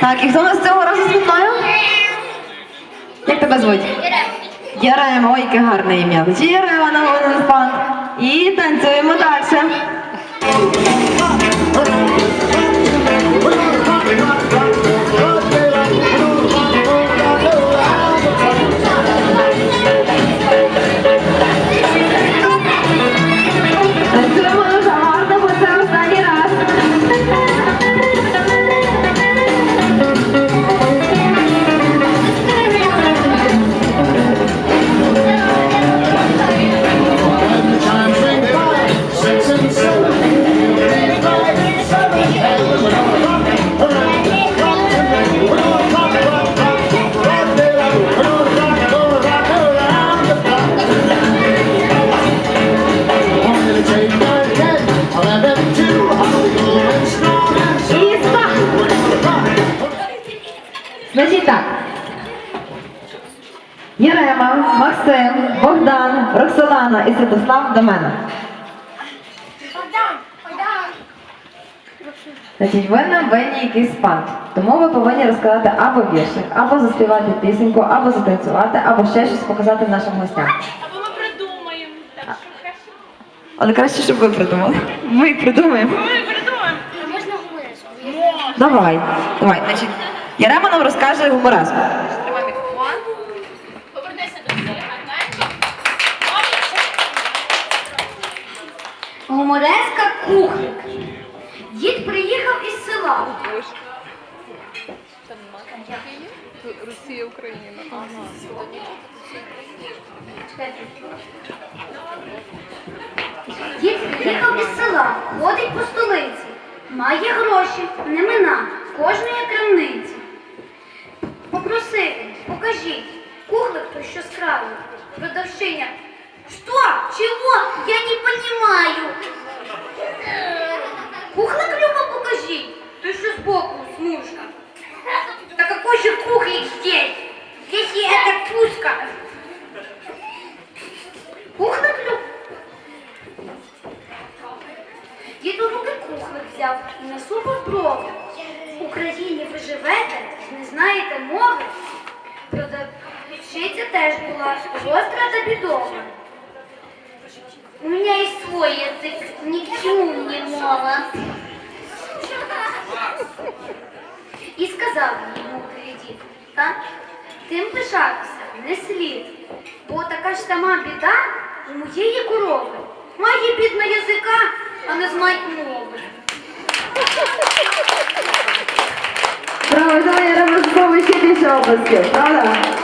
Так, і хто нас цього разу Світлою? Як тебе звуть? Ярема, ой, яке гарне ім'я. Ярема на головний. І танцюємо далі. Значить так. Єрема, Максим, Богдан, Роксолана і Святослав до мене. Значить, ви нам винні якийсь спант. Тому ви повинні розказати або віршик, або заспівати пісеньку, або затанцювати, або ще щось показати нашим гостям. Або ми придумаємо. Так що краще. Але краще, щоб ви придумали. Ми придумаємо. Ми придумаємо. Можна гумореску? Давай, давай. Значить, Ярема нам розкаже гумореску. Тримай мікрофон. Повернися до. Гумореска кухня. Дід приїхав із села. Росія, Україна. Дід приїхав із села, ходить по столиці. Має гроші, не мина, кожної крамниці. Продавщиня. Что? Чего? Я не понимаю. Кухлик Люба покажіть. Ты что сбоку, смушка? Да какой же кухлик здесь? Если это пуска. Кухлик Люба? Дід у руки кухлик взяв і насупав брови. В Україні ви живете, не знаєте мови. Продавщиця теж була гостра та бідова. У мене і свой язик, ні к чому не мова. І сказав йому та тим пишатися не слід, бо така ж сама біда у моєї корови. Має бідна язика, а не знає мови. З ще більше обласків, правда?